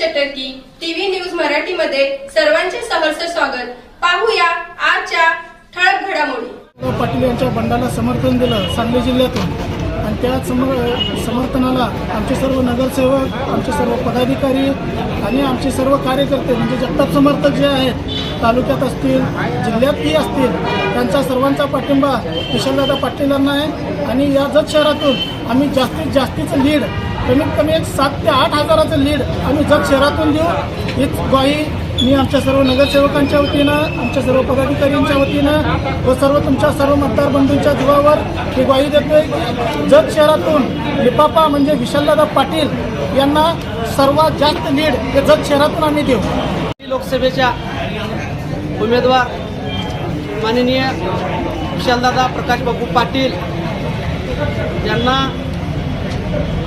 चटर्की TV news मराठीमध्ये सर्वांचे सहर्ष स्वागत. पाहूया आजच्या ठळक घडामोडी. पाटील यांच्या बंडाला समर्थन दिलं सांगली जिल्ह्यातून. आणि त्या समर समर्थनाला आमचे सर्व नगरसेवक आमचे सर्व पदाधिकारी आणि आमचे सर्व कार्यकर्ते म्हणजे जगताप समर्थक जे आहेत तालुक्यात असतील जिल्ह्यातही असतील त्यांचा सर्वांचा पाठिंबा विशालदादा पाटील यांना आहे. आणि या जत शहरातून आम्ही जास्तीत जास्तीचं लीड कमीत कमी एक सात ते आठ हजाराचं लीड आम्ही जग शहरातून देऊ. हीच ग्वाही मी आमच्या सर्व नगरसेवकांच्या वतीनं आमच्या सर्व पदाधिकाऱ्यांच्या वतीनं व सर्व तुमच्या सर्व मतदार बंधूंच्या जीवावर ही ग्वाही देतोय. की जत शहरातून लिपापा म्हणजे विशालदादा पाटील यांना सर्वात जास्त लीड हे जत शहरातून आम्ही देऊ. लोकसभेच्या उमेदवार माननीय विशालदादा प्रकाशबाबू पाटील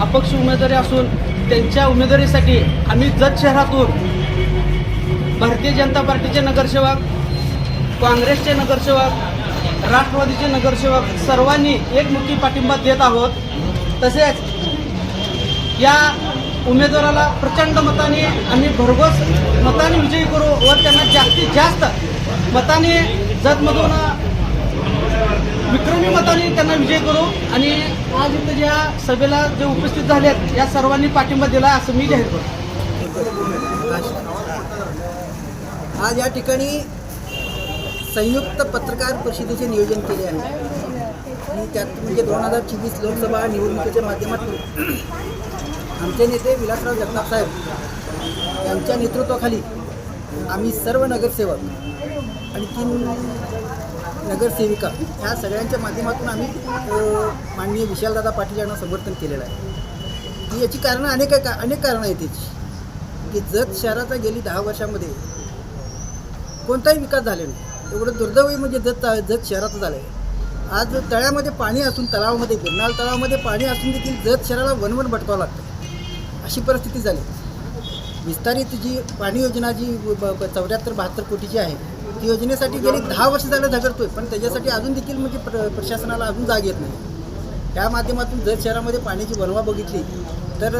अपक्ष उमेदवारी असून त्यांच्या उमेदवारीसाठी आम्ही जत शहरातून भारतीय जनता पार्टीचे नगरसेवक काँग्रेसचे नगरसेवक राष्ट्रवादीचे नगरसेवक सर्वांनी एकमुखी पाठिंबा देत आहोत. तसेच या उमेदवाराला प्रचंड मताने आम्ही भरघोस मताने विजयी करू व त्यांना जास्तीत जास्त मताने जतमधून विक्रमी मताने त्यांना विजय करू आणि आज इथं ज्या सभेला जे उपस्थित झाले आहेत या सर्वांनी पाठिंबा दिला असं मी जाहीर करतो. आज या ठिकाणी संयुक्त पत्रकार परिषदेचे नियोजन केले आहे. आणि त्यात म्हणजे दोन हजार चोवीस लोकसभा निवडणुकीच्या माध्यमातून आमचे नेते विलासराव जगताप साहेब यांच्या नेतृत्वाखाली आम्ही सर्व नगरसेवक आणि तीन नगरसेविका ह्या सगळ्यांच्या माध्यमातून आम्ही माननीय विशालदादा पाटील यांना समर्थन केलेलं आहे. की याची कारणं अनेक का अनेक कारणं आहेत याची. की जत शहराचा गेली दहा वर्षामध्ये कोणताही विकास झाले नाही. एवढं दुर्दैवी म्हणजे जत जत शहराचं झालं आहे आज तळ्यामध्ये पाणी असून तलावामध्ये गिरनाल तलावामध्ये पाणी असून देखील जत शहराला वनवन भटकावं लागतं. अशी परिस्थिती झाली. विस्तारित जी पाणी योजना जी चौऱ्याहत्तर बहात्तर कोटीची आहे योजनेसाठी गेली दहा वर्ष झालं झगडतोय पण त्याच्यासाठी अजून देखील म्हणजे प्र प्रशासनाला अजून जाग येत नाही. त्या माध्यमातून जर शहरामध्ये पाण्याची वनवा बघितली तर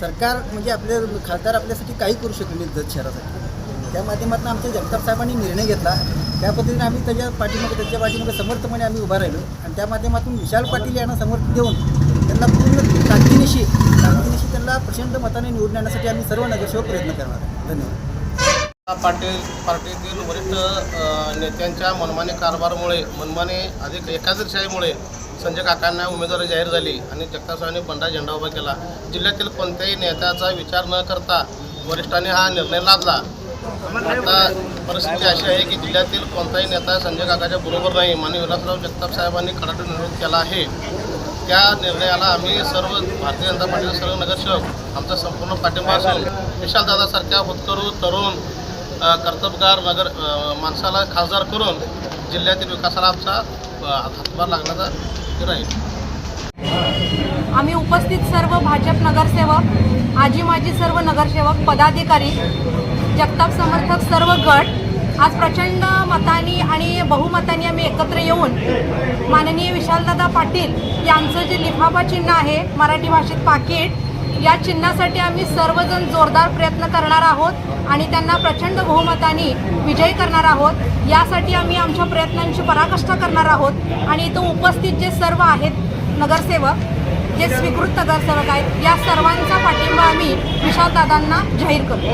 सरकार म्हणजे आपले खासदार आपल्यासाठी काही करू शकले नाही जत शहरासाठी. त्या माध्यमातून आमच्या जगताप साहेबांनी निर्णय घेतला. त्या पद्धतीने आम्ही त्याच्या पाठीमागे त्याच्या पाठीमागे समर्थपणे आम्ही उभा राहिलो. आणि त्या माध्यमातून विशाल पाटील यांना समर्थन देऊन त्यांना पूर्ण ताकदीनिशी ताकदीनिशी त्यांना प्रचंड मताने निवडून आणण्यासाठी आम्ही सर्व नगरसेवक प्रयत्न करणार आहे धन्यवाद. पाटील पार्टीतील वरिष्ठ नेत्यांच्या मनमानी कारभारामुळे मनमानी अधिक एकादशाहीमुळे संजय काकांना उमेदवारी जाहीर झाली आणि जगतासाहेबांनी बंडा झेंडा उभा केला. जिल्ह्यातील कोणत्याही नेत्याचा विचार न करता वरिष्ठांनी हा निर्णय लादला. आता परिस्थिती अशी आहे की जिल्ह्यातील कोणताही नेता संजय काकाच्या बरोबर नाही. माननीय विलासराव जगताप साहेबांनी खडाटून विरोध केला आहे. त्या निर्णयाला आम्ही सर्व भारतीय जनता पार्टीचे सर्व नगरसेवक आमचा संपूर्ण पाठिंबा असून विशालदादासारख्या होतकरू तरुण कर्तबगार नगर माणसाला खासदार करून जिल्ह्यातील विकासाला आमचा हातभार लागण्याचा राहील. आम्ही उपस्थित सर्व भाजप नगरसेवक आजी माजी सर्व नगरसेवक पदाधिकारी जगताप समर्थक सर्व गट आज प्रचंड मतानी आणि बहुमतानी आम्ही एकत्र येऊन माननीय विशालदादा पाटील यांचं जे लिफाफा चिन्ह आहे मराठी भाषेत पाकिट या चिन्हासाठी आम्ही सर्वजण जोरदार प्रयत्न करणार आहोत आणि त्यांना प्रचंड बहुमतानी विजयी करणार आहोत. यासाठी आम्ही आमच्या प्रयत्नांची पराकाष्ठा करणार आहोत. आणि इथं उपस्थित जे सर्व आहेत नगरसेवक जे स्वीकृत नगरसेवक आहेत या सर्वांचा पाठिंबा आम्ही विशालदादांना जाहीर करू